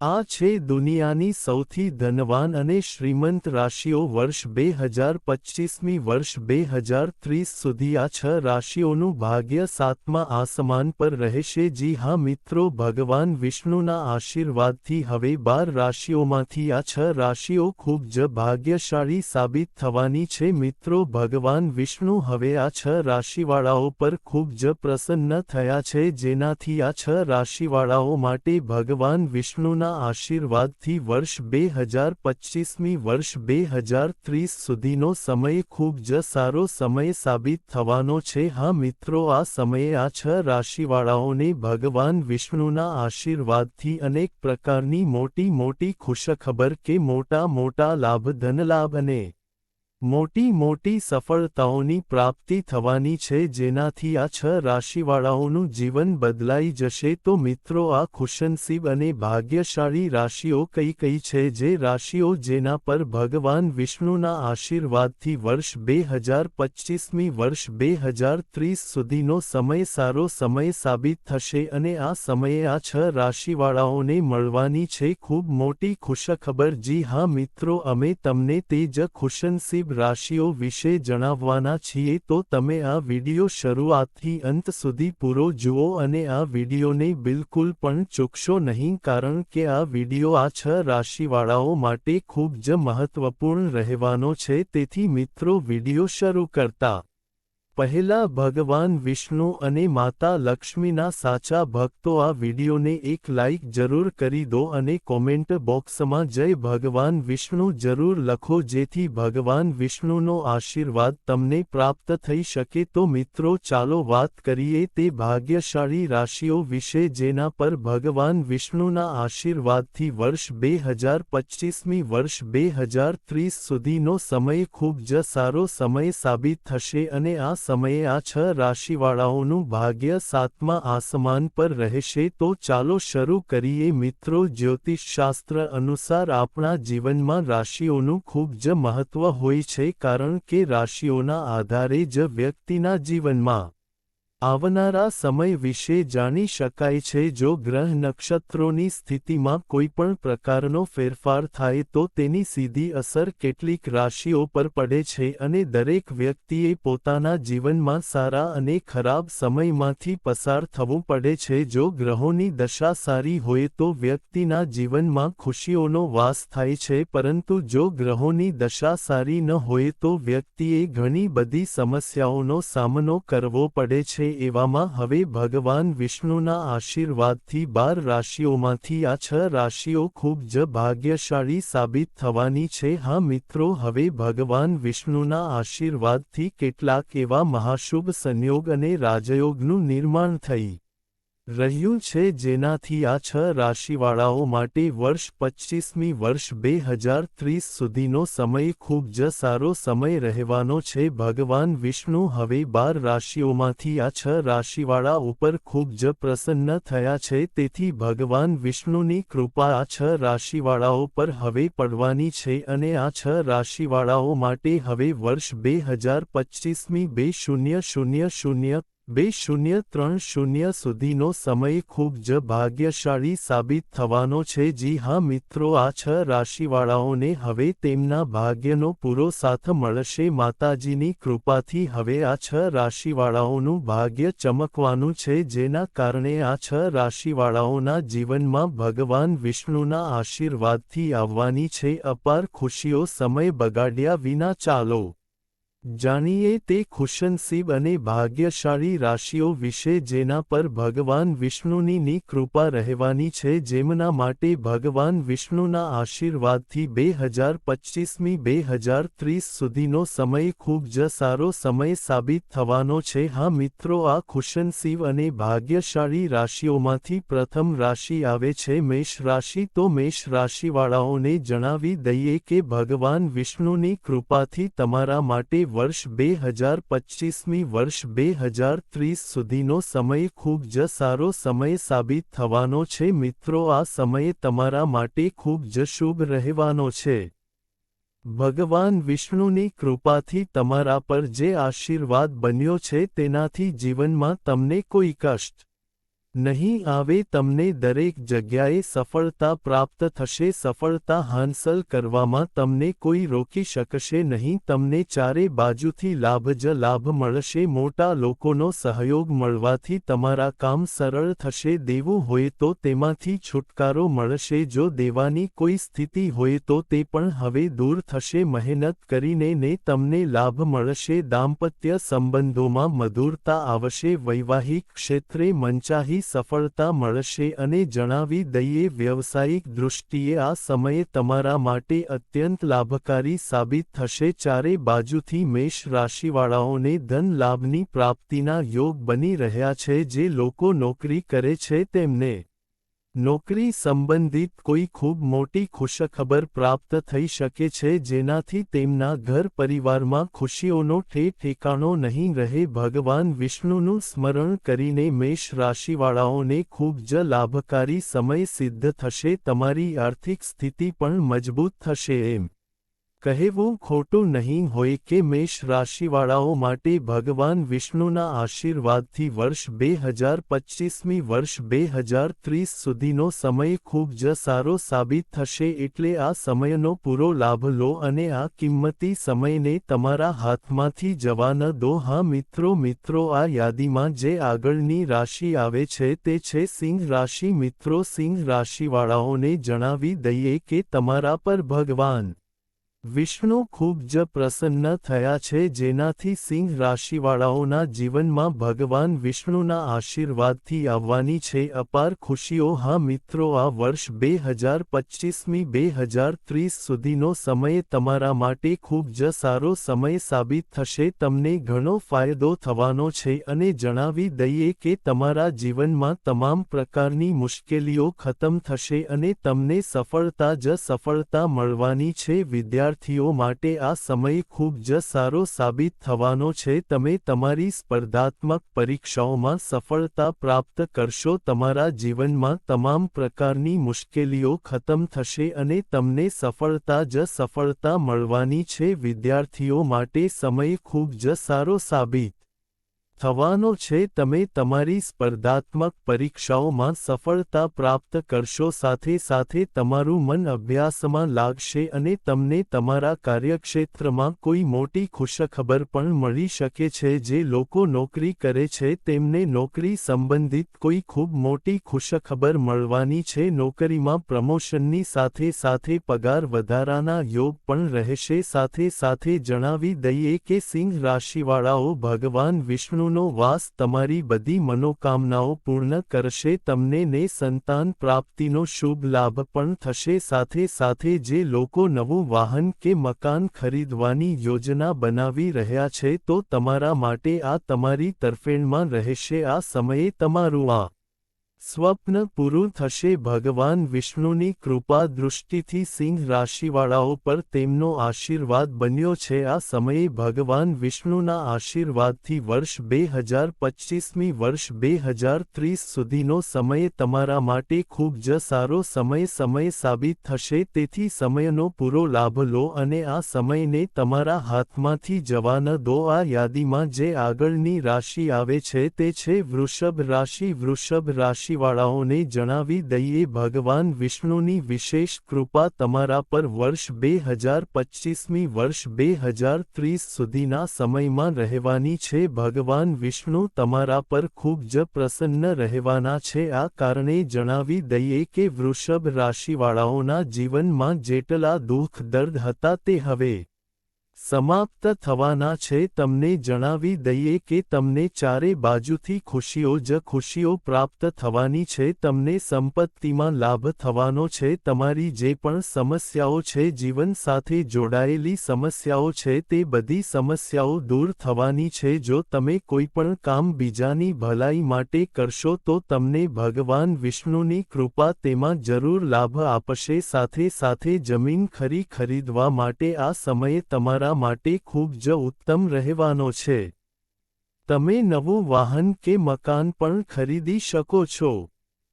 આ છે દુનિયાની સૌથી ધનવાન અને શ્રીમંત રાશિઓ વર્ષ બે હજાર પચ્ચીસમી વર્ષ બે હજાર ત્રીસ સુધી આ છ રાશિઓનું ભાગ્ય સાતમા આસમાન પર રહેશે. જી હા મિત્રો, ભગવાન વિષ્ણુના આશીર્વાદથી હવે બાર રાશિઓમાંથી આ છ રાશિઓ ખૂબ જ ભાગ્યશાળી સાબિત થવાની છે. મિત્રો, ભગવાન વિષ્ણુ હવે આ છ રાશિવાળાઓ પર ખૂબ જ પ્રસન્ન થયા છે. જેનાથી આ છ રાશિવાળાઓ માટે ભગવાન વિષ્ણુના આશીર્વાદથી વર્ષ બે હજાર પચ્ચીસમી વર્ષ બે હજાર ત્રીસ સુધીનો સમય ખૂબ જ સારો સમય સાબિત થવાનો છે. હા, મિત્રો, આ સમયે આ છ રાશિવાળાઓને ભગવાન વિષ્ણુના આશીર્વાદથી અનેક પ્રકારની મોટી મોટી ખુશખબર કે મોટા મોટા લાભ ધનલાભ અને મોટી મોટી સફળતાઓની પ્રાપ્તિ થવાની છે, જેનાથી આ છ રાશિવાળાઓનું જીવન બદલાઈ જશે. તો મિત્રો, આ ખુશનસીબ અને ભાગ્યશાળી રાશિઓ કઈ કઈ છે? જે રાશિઓ જેના પર ભગવાન વિષ્ણુના આશીર્વાદથી વર્ષ બે હજાર પચ્ચીસમી વર્ષ બે હજાર ત્રીસ સુધીનો સમય સારો સમય સાબિત થશે અને આ સમયે આ છ રાશિવાળાઓને મળવાની છે ખૂબ મોટી ખુશખબર. જી હા મિત્રો, અમે તમને તે જ ખુશનસીબ રાશિઓ વિશે જણાવવાના છીએ તો તમે આ વિડિયો શરૂઆતથી અંત સુધી પૂરો જુઓ અને આ વિડિયોને બિલકુલ પણ ચૂકશો નહીં કારણ કે આ વિડિયો આ છ રાશિવાળાઓ માટે ખૂબ જ મહત્વપૂર્ણ રહેવાનો છે. તેથી મિત્રો, વિડિયો શરૂ કરતા પહેલા ભગવાન વિષ્ણુ અને માતા લક્ષ્મીના સાચા ભક્તો આ વિડીયોને એક લાઇક જરૂર કરી દો અને કોમેન્ટ બોક્સમાં જય ભગવાન વિષ્ણુ જરૂર લખો જેથી ભગવાન વિષ્ણુનો આશીર્વાદ તમને પ્રાપ્ત થઈ શકે. તો મિત્રો, ચાલો વાત કરીએ તે ભાગ્યશાળી રાશિઓ વિશે જેના પર ભગવાન વિષ્ણુના આશીર્વાદથી વર્ષ બે હજાર પચ્ચીસમી વર્ષ બે હજાર ત્રીસ સુધીનો સમય ખૂબ જ સારો સમય સાબિત થશે અને આ સમયે આ છ રાશિવાળાઓનું ભાગ્ય સાતમા આસમાન પર રહેશે તો ચાલો શરૂ કરીએ મિત્રો જ્યોતિષશાસ્ત્ર અનુસાર આપણા જીવનમાં રાશિઓનું ખૂબ જ મહત્વ હોય છે કારણ કે રાશિઓના આધારે જ વ્યક્તિના જીવનમાં આવનારા સમય વિશે જાણી શકાય છે જો ગ્રહ નક્ષત્રોની સ્થિતિમાં કોઈપણ પ્રકારનો ફેરફાર થાય તો તેની સીધી અસર કેટલીક રાશિઓ પર પડે છે અને દરેક વ્યક્તિએ પોતાના જીવનમાં સારા અને ખરાબ સમયમાંથી પસાર થવું પડે છે. જો ગ્રહોની દશા સારી હોય તો વ્યક્તિના જીવનમાં ખુશીઓનો વાસ થાય છે, પરંતુ જો ગ્રહોની દશા સારી ન હોય તો વ્યક્તિએ ઘણી બધી સમસ્યાઓનો સામનો કરવો પડે છે. એવામાં હવે ભગવાન વિષ્ણુના આશીર્વાદથી બાર રાશિઓમાંથી આ છ રાશિઓ ખૂબ જ ભાગ્યશાળી સાબિત થવાની છે. હા મિત્રો, હવે ભગવાન વિષ્ણુના આશીર્વાદથી કેટલાક એવા મહાશુભ સંયોગ અને રાજયોગનું નિર્માણ થઈ. રહ્યું છે જેનાથી આ છ રાશિવાળાઓ માટે વર્ષ પચ્ચીસમી વર્ષ બે હજાર ત્રીસ સુધીનો સમય ખૂબ જ સારો સમય રહેવાનો છે. ભગવાન વિષ્ણુ હવે બાર રાશિઓમાંથી આ છ રાશિવાળા ઉપર ખૂબ જ પ્રસન્ન થયા છે. તેથી ભગવાન વિષ્ણુની કૃપા આ છ રાશિવાળાઓ પર હવે પડવાની છે અને આ છ રાશિવાળાઓ માટે હવે વર્ષ બે હજાર પચ્ચીસમી બે શૂન્ય શૂન્ય શૂન્ય બે શૂન્ય ત્રણ શૂન્ય સુધીનો સમય ખૂબ જ ભાગ્યશાળી સાબિત થવાનો છે. જી હા, મિત્રો, આ છ રાશિવાળાઓને હવે તેમના ભાગ્યનો પૂરો સાથ મળશે. માતાજીની કૃપાથી હવે આ છ રાશિવાળાઓનું ભાગ્ય ચમકવાનું છે, જેના કારણે આ છ રાશિવાળાઓના જીવનમાં ભગવાન વિષ્ણુના આશીર્વાદથી આવવાની છે. અપાર ખુશીઓ સમય બગાડ્યા વિના ચાલો. જાણીએ તે ખુશનસીબ અને ભાગ્યશાળી રાશિઓ વિશે જેના પર ભગવાન વિષ્ણુની કૃપા રહેવાની છે, જેમના માટે ભગવાન વિષ્ણુના આશીર્વાદથી બે હજાર પચ્ચીસમી બે હજાર ત્રીસ સુધીનો સમય ખૂબ જ સારો સમય સાબિત થવાનો છે. હા, મિત્રો, આ ખુશનસીબ અને ભાગ્યશાળી રાશિઓમાંથી પ્રથમ રાશિ આવે છે. મેષ રાશિ, તો મેષ રાશિવાળાઓને જણાવી દઈએ કે ભગવાન વિષ્ણુની કૃપાથી તમારા માટે વર્ષ બે હજાર પચ્ચીસમી વર્ષ બે હજાર ત્રીસ સુધીનો સમય ખૂબ જ સારો સમય સાબિત થવાનો છે. મિત્રો, આ સમયે તમારા માટે ખૂબ જ શુભ રહેવાનો છે. ભગવાન વિષ્ણુની કૃપાથી તમારા પર જે આશીર્વાદ બન્યો છે, તેનાથી જીવનમાં તમને કોઈ કષ્ટ નહીં આવે તમને દરેક જગ્યાએ સફળતા પ્રાપ્ત થશે, સફળતા હાંસલ કરવામાં તમને કોઈ રોકી શકશે નહીં, તમને ચારે બાજુથી લાભ જ લાભ મળશે, મોટા લોકોનો સહયોગ મળવાથી તમારા કામ સરળ થશે, દેવું હોય તો તેમાંથી છુટકારો મળશે, જો દેવાની કોઈ સ્થિતિ હોય તો તે પણ હવે દૂર થશે, મહેનત કરીને ને તમને લાભ મળશે, દાંપત્ય સંબંધોમાં મધુરતા આવશે, વૈવાહિક ક્ષેત્રે મંચાહી સફળતા મળશે અને જણાવી દઈએ, વ્યવસાયિક દૃષ્ટિએ આ સમયે તમારા માટે અત્યંત લાભકારી સાબિત થશે. ચારે બાજુથી મેષ રાશિવાળાઓને ધન લાભની પ્રાપ્તિના યોગ બની રહ્યા છે. જે લોકો નોકરી કરે છે તેમને નોકરી સંબંધિત કોઈ ખૂબ મોટી ખુશખબર પ્રાપ્ત થઈ શકે છે જેનાથી તેમના ઘર પરિવારમાં ખુશીઓનો ઠેઠેકાણો નહીં રહે. ભગવાન વિષ્ણુનું સ્મરણ કરીને મેષ રાશિવાળાઓને ખૂબ જ લાભકારી સમય સિદ્ધ થશે, તમારી આર્થિક સ્થિતિ પણ મજબૂત થશે એમ. કહેવું ખોટું નહીં હોય કે મેષ રાશિવાળાઓ માટે ભગવાન વિષ્ણુના આશીર્વાદથી વર્ષ બે હજાર પચ્ચીસમી વર્ષ બે હજાર ત્રીસ સુધીનો સમય ખૂબ જ સારો સાબિત થશે એટલે આ સમયનો પૂરો લાભ લો અને આ કિંમતી સમયને તમારા હાથમાંથી જવા ન દો. હા, મિત્રો મિત્રો, આ યાદીમાં જે આગળની રાશિ આવે છે તે છે સિંહ રાશિ. મિત્રો, સિંહ રાશિવાળાઓને જણાવી દઈએ કે તમારા પર ભગવાન વિષ્ણુ ખૂબ જ પ્રસન્ન થયા છે જેનાથી સિંહ રાશિવાળાઓના જીવનમાં ભગવાન વિષ્ણુના આશીર્વાદથી આવવાની છે. અપાર ખુશીઓ, હા મિત્રો, આ વર્ષ બે હજાર પચ્ચીસમી બે હજાર ત્રીસ સુધીનો સમય તમારા માટે ખૂબ જ સારો સમય સાબિત થશે. તમને ઘણો ફાયદો થવાનો છે અને જણાવી દઈએ કે તમારા જીવનમાં તમામ પ્રકારની મુશ્કેલીઓ ખતમ થશે અને તમને સફળતા જ સફળતા મળવાની છે. વિદ્યાર્થી વિદ્યાર્થીઓ માટે આ સમય ખૂબ જ સારો સાબિત થવાનો છે. તમે તમારી સ્પર્ધાત્મક પરીક્ષાઓમાં સફળતા પ્રાપ્ત કરશો. તમારા જીવનમાં તમામ પ્રકારની મુશ્કેલીઓ ખતમ થશે અને તમને સફળતા જ સફળતા મળવાની છે. વિદ્યાર્થીઓ માટે સમય ખૂબ જ સારો સાબિત થવાનો છે, તમે તમારી સ્પર્ધાત્મક પરીક્ષાઓમાં સફળતા પ્રાપ્ત કરશો, સાથે સાથે તમારું મન અભ્યાસમાં લાગશે અને તમને તમારા કાર્યક્ષેત્રમાં કોઈ મોટી ખુશખબર પણ મળી શકે છે, જે લોકો નોકરી કરે છે, તેમને નોકરી સંબંધિત કોઈ ખૂબ મોટી ખુશખબર મળવાની છે, નોકરીમાં પ્રમોશનની સાથે સાથે પગાર વધારાના યોગ પણ રહેશે, સાથે સાથે જણાવી દઈએ કે સિંહ રાશિવાળાઓ ભગવાન વિષ્ણુ વિષ્ણુનો વાસ તમારી બધી મનોકામનાઓ પૂર્ણ કરશે, તમને ને સંતાન પ્રાપ્તિનો શુભ લાભ પણ થશે. સાથે સાથે જે લોકો નવું વાહન કે મકાન ખરીદવાની યોજના બનાવી રહ્યા છે, તો તમારા માટે આ તમારી તરફેણમાં રહેશે. આ સમયે તમારું આ સ્વપ્ન પૂરું થશે. ભગવાન વિષ્ણુની કૃપા દૃષ્ટિથી સિંહ રાશિવાળાઓ પર તેમનો આશીર્વાદ બન્યો છે. આ સમયે ભગવાન વિષ્ણુના આશીર્વાદથી વર્ષ બે હજાર પચ્ચીસમી વર્ષ બે હજાર ત્રીસ સુધીનો સમય તમારા માટે ખૂબ જ સારો સમય સમય સાબિત થશે. તેથી સમયનો પૂરો લાભ લો અને આ સમયને તમારા હાથમાંથી જવા ન દો. આ યાદીમાં જે આગળની રાશિ આવે છે તે છે વૃષભ રાશિ. વૃષભ રાશિ રાશિવાળાઓને જણાવી દઈએ, ભગવાન વિષ્ણુની વિશેષ કૃપા તમારા પર વર્ષ બે હજાર પચ્ચીસમી વર્ષ બે હજાર ત્રીસ સુધીના સમયમાં રહેવાની છે. ભગવાન વિષ્ણુ તમારા પર ખૂબ જ પ્રસન્ન રહેવાના છે. આ કારણે જણાવી દઈએ કે વૃષભ રાશિવાળાઓના જીવનમાં જેટલા દુઃખ દર્દ હતા તે હવે સમાપ્ત થવાના છે, તમને જણાવી દઈએ કે તમને ચારે બાજુથી ખુશીઓ જ ખુશીઓ પ્રાપ્ત થવાની છે, તમને સંપત્તિમાં લાભ થવાનો છે, તમારી જે પણ સમસ્યાઓ છે, જીવન સાથે જોડાયેલી સમસ્યાઓ છે, તે બધી સમસ્યાઓ દૂર થવાની છે, જો તમે કોઈપણ કામ બીજાની ભલાઈ માટે કરશો તો તમને ભગવાન વિષ્ણુની કૃપા તેમાં જરૂર લાભ આપશે, સાથે સાથે જમીન ખરી ખરીદવા માટે આ સમયે તમારા માટે ખૂબ જ ઉત્તમ રહેવાનો છે. તમે નવું વાહન કે મકાન પણ ખરીદી શકો છો.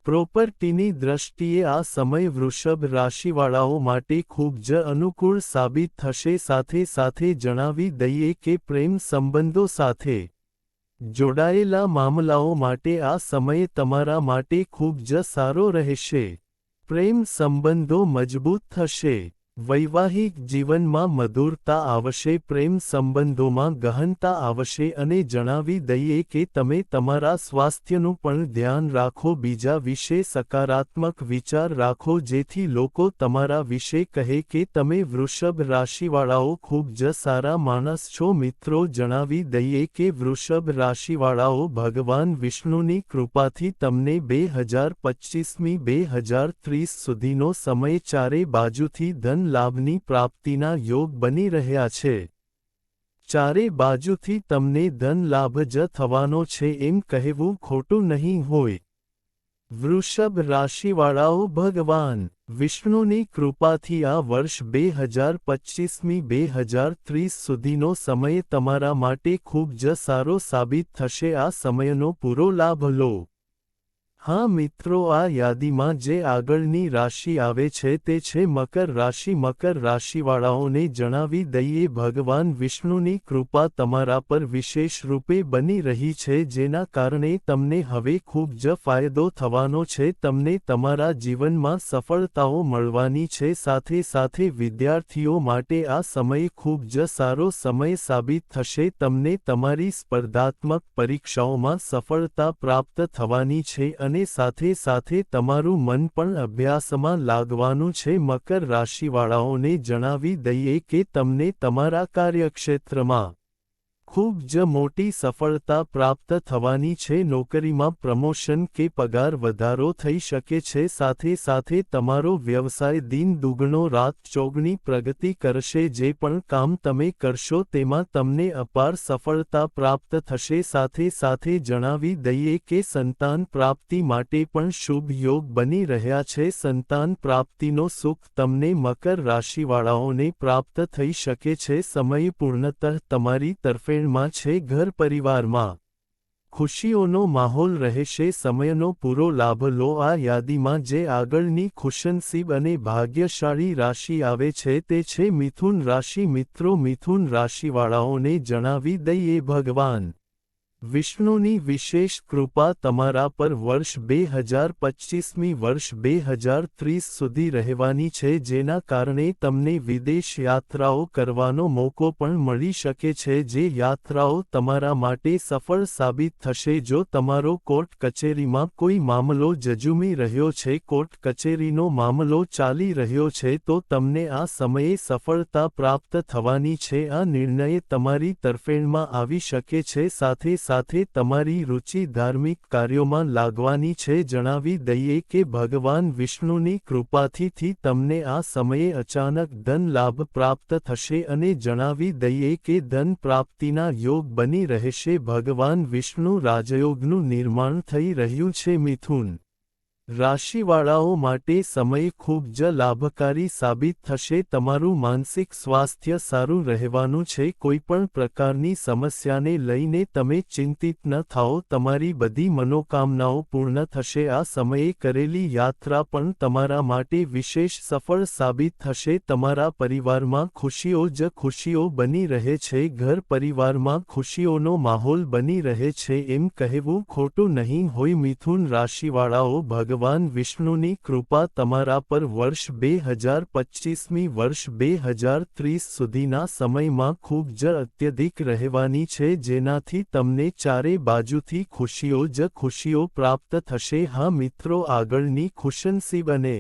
પ્રોપર્ટીની દ્રષ્ટિએ આ સમય વૃષભ રાશિવાળાઓ માટે ખૂબ જ અનુકૂળ સાબિત થશે સાથે સાથે જણાવી દઈએ કે પ્રેમ સંબંધો સાથે જોડાયેલા મામલાઓ માટે આ સમય તમારા માટે ખૂબ જ સારો રહેશે. પ્રેમ સંબંધો મજબૂત થશે. વૈવાહિક જીવનમાં મધુરતા આવશે, પ્રેમ સંબંધોમાં ગહનતા આવશે અને જણાવી દઈએ કે તમે તમારા સ્વાસ્થ્યનું પણ ધ્યાન રાખો, બીજા વિશે સકારાત્મક વિચાર રાખો, જેથી લોકો તમારા વિશે કહે કે તમે વૃષભ રાશિવાળાઓ, ખૂબ જ સારા માણસ છો. મિત્રો, જણાવી દઈએ કે વૃષભ રાશિવાળાઓ ભગવાન વિષ્ણુની કૃપાથી તમને બે હજાર પચ્ચીસમી બે હજાર ત્રીસ સુધીનો સમય ચારે બાજુથી ધન લાભની પ્રાપ્તિના યોગ બની રહ્યા છે. ચારે બાજુથી તમને ધન લાભ જ થવાનો છે એમ કહેવું ખોટું નહીં હોય. વૃષભ રાશિવાળાઓ, ભગવાન વિષ્ણુની કૃપાથી આ વર્ષ બે હજાર પચ્ચીસમી બે હજાર ત્રીસ સુધીનો સમય તમારા માટે ખૂબ જ સારો સાબિત થશે. આ સમયનો પૂરો લાભ લો. હા મિત્રો, આ યાદીમાં જે આગળની રાશિ આવે છે તે છે મકર રાશિ. મકર રાશિવાળાઓને જણાવી દઈએ, ભગવાન વિષ્ણુની કૃપા તમારા પર વિશેષ રૂપે બની રહી છે, જેના કારણે તમને હવે ખૂબ જ ફાયદો થવાનો છે. તમને તમારા જીવનમાં સફળતાઓ મળવાની છે, સાથે સાથે વિદ્યાર્થીઓ માટે આ સમય ખૂબ જ સારો સમય સાબિત થશે. તમને તમારી સ્પર્ધાત્મક પરીક્ષાઓમાં સફળતા પ્રાપ્ત થવાની છે અને અને સાથે સાથે તમારું મન પણ અભ્યાસમાં લાગવાનું છે. મકર રાશિવાળાઓને જણાવી દઈએ કે તમને તમારા કાર્યક્ષેત્રમાં ખૂબ જ મોટી સફળતા પ્રાપ્ત થવાની છે નોકરીમાં પ્રમોશન કે પગાર વધારો થઈ શકે છે સાથે સાથે તમારો વ્યવસાય દિન દુગણો રાત ચોગણી પ્રગતિ કરશે જે પણ કામ તમે કરશો તેમાં તમને અપાર સફળતા પ્રાપ્ત થશે સાથે સાથે જણાવી દઈએ કે સંતાન પ્રાપ્તિ માટે પણ શુભ યોગ બની રહ્યા છે સંતાન પ્રાપ્તિનો સુખ તમને મકર રાશિવાળાઓને પ્રાપ્ત થઈ શકે છે સમય પૂર્ણતઃ તમારી તરફેણમાં છે ઘર પરિવારમાં. ખુશીઓનો માહોલ રહેશે, સમયનો પૂરો લાભ લો. આ યાદીમાં જે આગળની ખુશનસીબ અને ભાગ્યશાળી રાશિ આવે છે તે છે મિથુન રાશિ. મિત્રો, મિથુન રાશિવાળાઓને જણાવી દઈએ ભગવાન. વિષ્ણુની વિશેષ કૃપા તમારા પર વર્ષ બે હજાર પચ્ચીસમી વર્ષ બે હજાર ત્રીસ સુધી રહેવાની છે, જેના કારણે તમને વિદેશ યાત્રાઓ કરવાનો મોકો પણ મળી શકે છે, જે યાત્રાઓ તમારા માટે સફળ સાબિત થશે. જો તમારો કોર્ટ કચેરીમાં કોઈ મામલો જજુમી રહ્યો છે, કોર્ટ કચેરીનો મામલો ચાલી રહ્યો છે, તો તમને આ સમયે સફળતા પ્રાપ્ત થવાની છે. આ નિર્ણય તમારી તરફેણમાં આવી શકે છે, સાથે સાથે તમારી રુચિ ધાર્મિક કાર્યોમાં લાગવાની છે જણાવી દઈએ કે ભગવાન વિષ્ણુની કૃપાથી તમને આ સમયે અચાનક ધન લાભ પ્રાપ્ત થશે અને જણાવી દઈએ કે ધન પ્રાપ્તિના યોગ બની રહેશે. ભગવાન વિષ્ણુ રાજયોગનું નિર્માણ થઈ રહ્યું છે. મિથુન રાશિવાળાઓ માટે સમય ખૂબ જ લાભકારી સાબિત થશે. તમારું માનસિક સ્વાસ્થ્ય સારું રહેવાનું છે. કોઈપણ પ્રકારની સમસ્યાને લઈને તમે ચિંતિત ન થાઓ. તમારી બધી મનોકામનાઓ પૂર્ણ થશે. આ સમયે કરેલી યાત્રા પણ તમારા માટે વિશેષ સફળ સાબિત થશે. તમારા પરિવારમાં ખુશીઓ જ ખુશીઓ બની રહે છે. ઘર પરિવારમાં ખુશીઓનો માહોલ બની રહે છે. એમ કહેવું ખોટું નહીં. હોય, મિથુન રાશિવાળાઓ, ભગવાન ભગવાન વિષ્ણુની કૃપા તમારા પર વર્ષ બે હજાર પચ્ચીસમી વર્ષ બે હજાર ત્રીસ સુધીના સમયમાં ખૂબ જ અત્યધિક રહેવાની છે, જેનાથી તમને ચારે બાજુથી ખુશીઓ જ ખુશીઓ પ્રાપ્ત થશે. હા મિત્રો, આગળની ખુશનસીબ બને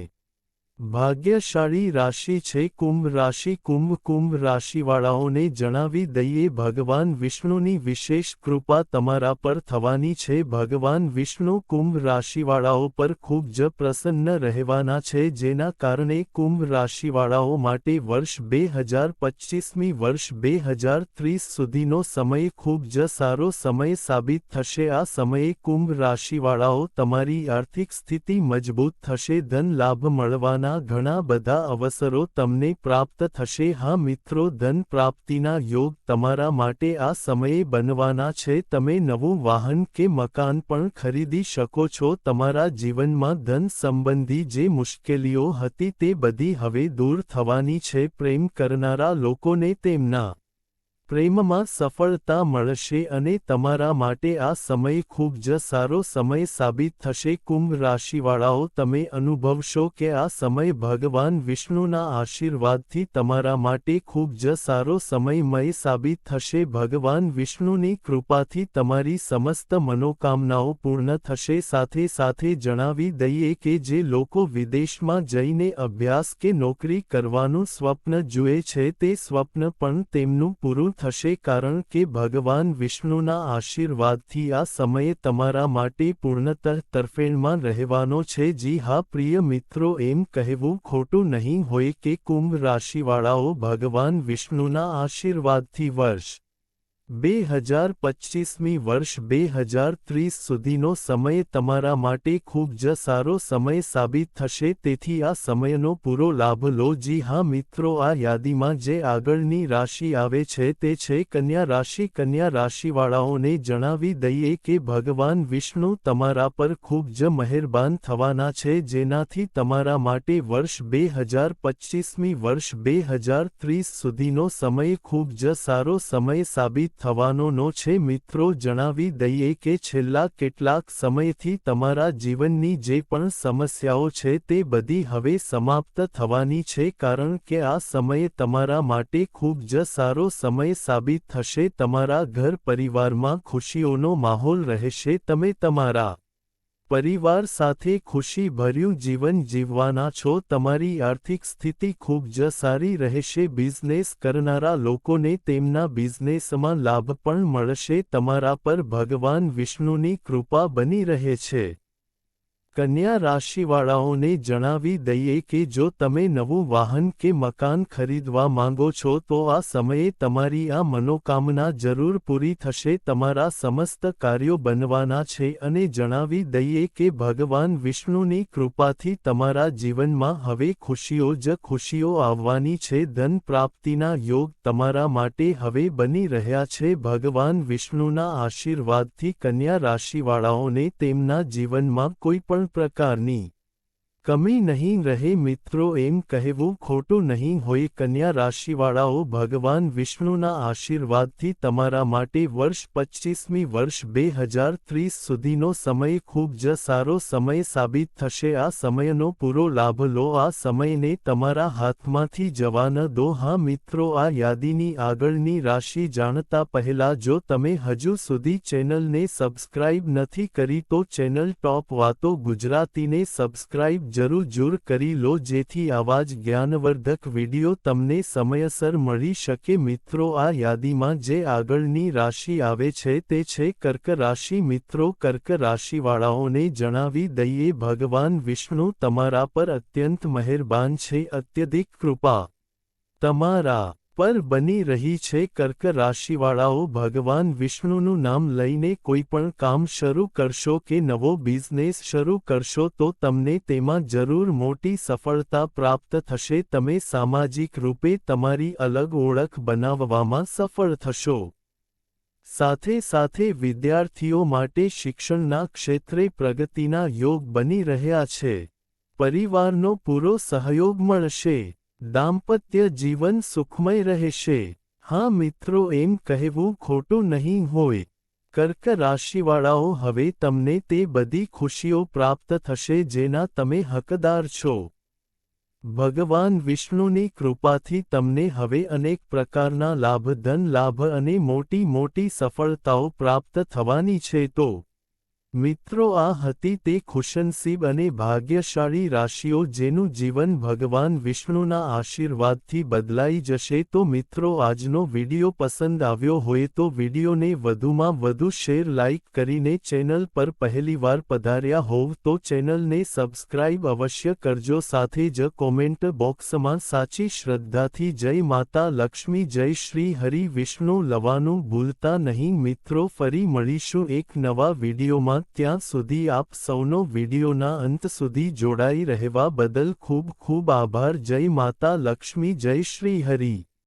ભાગ્યશાળી રાશિ છે કુંભ રાશિ. કુંભ કુંભ રાશિવાળાઓને જણાવી દઈએ, ભગવાન વિષ્ણુની વિશેષ કૃપા તમારા પર થવાની છે. ભગવાન વિષ્ણુ કુંભ રાશિવાળાઓ પર ખૂબ જ પ્રસન્ન રહેવાના છે, જેના કારણે કુંભ રાશિવાળાઓ માટે વર્ષ બે હજાર પચ્ચીસમી વર્ષ બે હજાર ત્રીસ સુધીનો સમય ખૂબ જ સારો સમય સાબિત થશે. આ સમયે કુંભ રાશિવાળાઓ તમારી આર્થિક સ્થિતિ મજબૂત થશે, ધન લાભ મળવાના મળવાના ઘણા બધા અવસરો તમને પ્રાપ્ત થશે. હા મિત્રો, ધન પ્રાપ્તિના યોગ તમારા માટે આ સમયે બનવાના છે. તમે નવું વાહન કે મકાન પણ ખરીદી શકો છો. તમારા જીવનમાં ધન સંબંધી જે મુશ્કેલીઓ હતી તે બધી હવે દૂર થવાની છે. પ્રેમ કરનારા લોકોને તેમના પ્રેમમાં સફળતા મળશે અને તમારા માટે આ સમય ખૂબ જ સારો સમય સાબિત થશે. કુંભ રાશિવાળાઓ, તમે અનુભવશો કે આ સમય ભગવાન વિષ્ણુના આશીર્વાદથી તમારા માટે ખૂબ જ સારો સમયમય સાબિત થશે. ભગવાન વિષ્ણુની કૃપાથી તમારી સમસ્ત મનોકામનાઓ પૂર્ણ થશે. સાથે સાથે જણાવી દઈએ કે જે લોકો વિદેશમાં જઈને અભ્યાસ કે નોકરી કરવાનું સ્વપ્ન જુએ છે, તે સ્વપ્ન પણ તેમનું પૂરું થશે કારણ કે ભગવાન વિષ્ણુના આશીર્વાદથી આ સમયે તમારા માટે પૂર્ણતઃ તરફેણમાં રહેવાનો છે. જી હા, પ્રિય મિત્રો, એમ કહેવું ખોટું નહીં હોય કે કુંભ રાશિવાળાઓ ભગવાન વિષ્ણુના આશીર્વાદથી વર્ષ બે હજાર પચ્ચીસમી વર્ષ બે હજાર ત્રીસ સુધીનો સમય તમારા માટે ખૂબ જ સારો સમય સાબિત થશે. તેથી આ સમયનો પૂરો લાભ લો. જી હા, મિત્રો, આ યાદીમાં જે આગળની રાશિ આવે છે તે છે કન્યા રાશિ. કન્યા રાશિવાળાઓને જણાવી દઈએ કે ભગવાન વિષ્ણુ તમારા પર ખૂબ જ મહેરબાન થવાના છે, જેનાથી તમારા માટે વર્ષ બે હજાર પચ્ચીસમી વર્ષ બે હજાર ત્રીસ સુધીનો સમય ખૂબ જ સારો સમય સાબિત થવાનો નો છે મિત્રો જણાવી દઈએ કે છેલ્લા કેટલાક સમયથી તમારા જીવનની જે પણ સમસ્યાઓ છે તે બધી હવે સમાપ્ત થવાની છે કારણ કે આ સમયે તમારા માટે ખૂબ જ સારો સમય સાબિત થશે. તમારા ઘર પરિવારમાં ખુશીઓનો માહોલ રહેશે. તમે તમારા પરિવાર સાથે ખુશીભર્યું જીવન જીવવાના છો, તમારી આર્થિક સ્થિતિ ખૂબ જ સારી રહેશે, બિઝનેસ કરનારા લોકોને તેમના બિઝનેસમાં લાભ પણ મળશે, તમારા પર ભગવાન વિષ્ણુની કૃપા બની રહે છે. કન્યા રાશિવાળાઓને જણાવી દઈએ કે જો તમે નવું વાહન કે મકાન ખરીદવા માંગો છો, તો આ સમયે તમારી આ મનોકામના જરૂર પૂરી થશે. તમારા સમસ્ત કાર્યો બનવાના છે અને જણાવી દઈએ કે ભગવાન વિષ્ણુની કૃપાથી તમારા જીવનમાં હવે ખુશીઓ જ ખુશીઓ આવવાની છે. ધન પ્રાપ્તિના યોગ તમારા માટે હવે બની રહ્યા છે. ભગવાન વિષ્ણુના આશીર્વાદથી કન્યા રાશિવાળાઓને તેમના જીવનમાં કોઈ પણ પ્રકારની કમી નહીં રહે મિત્રો એમ કહેવું ખોટું નહીં હોય કન્યા રાશિવાળાઓ, ભગવાન વિષ્ણુના આશીર્વાદથી તમારા માટે વર્ષ પચ્ચીસમી વર્ષ બે હજાર ત્રીસ સુધીનો સમય ખૂબ જ સારો સમય સાબિત થશે. આ સમયનો પૂરો લાભ લો. આ સમયને તમારા હાથમાંથી જવા ન દો. હા મિત્રો, આ યાદીની આગળની રાશિ જાણતા પહેલા જો તમે હજુ સુધી ચેનલને સબસ્ક્રાઇબ નથી કરી તો ચેનલ ટોપ વાતો ગુજરાતીને સબસ્ક્રાઇબ જરૂર જુર કરી લો જેથી આવા જ્ઞાનવર્ધક વિડિયો તમને સમયસર મળી શકે. મિત્રો, આ યાદીમાં જે આગળની રાશિ આવે છે તે છે કર્ક રાશિ. મિત્રો, કર્ક રાશિવાળાઓને જણાવી દઈએ, ભગવાન વિષ્ણુ તમારા પર અત્યંત મહેરબાન છે. અત્યધિક કૃપા તમારા પર બની રહી છે કર્ક રાશિવાળાઓ, ભગવાન વિષ્ણુનું નામ લઈને કોઈ પણ કામ શરૂ કરશો કે નવો બિઝનેસ શરૂ કરશો તો તમને તેમાં જરૂર મોટી સફળતા પ્રાપ્ત થશે. તમે સામાજિક રૂપે તમારી અલગ ઓળખ બનાવવામાં સફળ થશો. સાથે સાથે વિદ્યાર્થીઓ માટે શિક્ષણના ક્ષેત્રે પ્રગતિના યોગ બની રહ્યા છે. પરિવારનો પૂરો સહયોગ મળશે. દાંપત્ય જીવન સુખમય રહેશે. હા મિત્રો એમ કહેવું ખોટું નહીં હોય. કર્ક રાશિવાળાઓ હવે તમને તે બધી ખુશીઓ પ્રાપ્ત થશે જેના તમે હકદાર છો. ભગવાન વિષ્ણુની કૃપાથી તમને હવે અનેક પ્રકારના લાભ ધન લાભ અને મોટી મોટી સફળતાઓ પ્રાપ્ત થવાની છે તો મિત્રો, આ હતી તે ખુશનસીબ અને ભાગ્યશાળી રાશિઓ જેનું જીવન ભગવાન વિષ્ણુના આશીર્વાદથી બદલાઈ જશે. તો મિત્રો, આજનો વિડિયો પસંદ આવ્યો હોય તો વિડિયોને વધુમાં વધુ શેર લાઇક કરીને ચેનલ પર પહેલીવાર પધાર્યા હોવ તો ચેનલને સબસ્ક્રાઇબ અવશ્ય કરજો. સાથે જ કોમેન્ટ બોક્સમાં સાચી શ્રદ્ધાથી જય માતા લક્ષ્મી, જય શ્રી હરિ વિષ્ણુ લવાનું ભૂલતા નહીં. મિત્રો, ફરી મળીશું એક નવા વિડિયોમાં. ત્યાં સુધી આપ સૌનો વિડીયોના અંત સુધી જોડાઈ રહેવા બદલ ખૂબ ખૂબ આભાર. જય માતા લક્ષ્મી, જય શ્રી હરિ.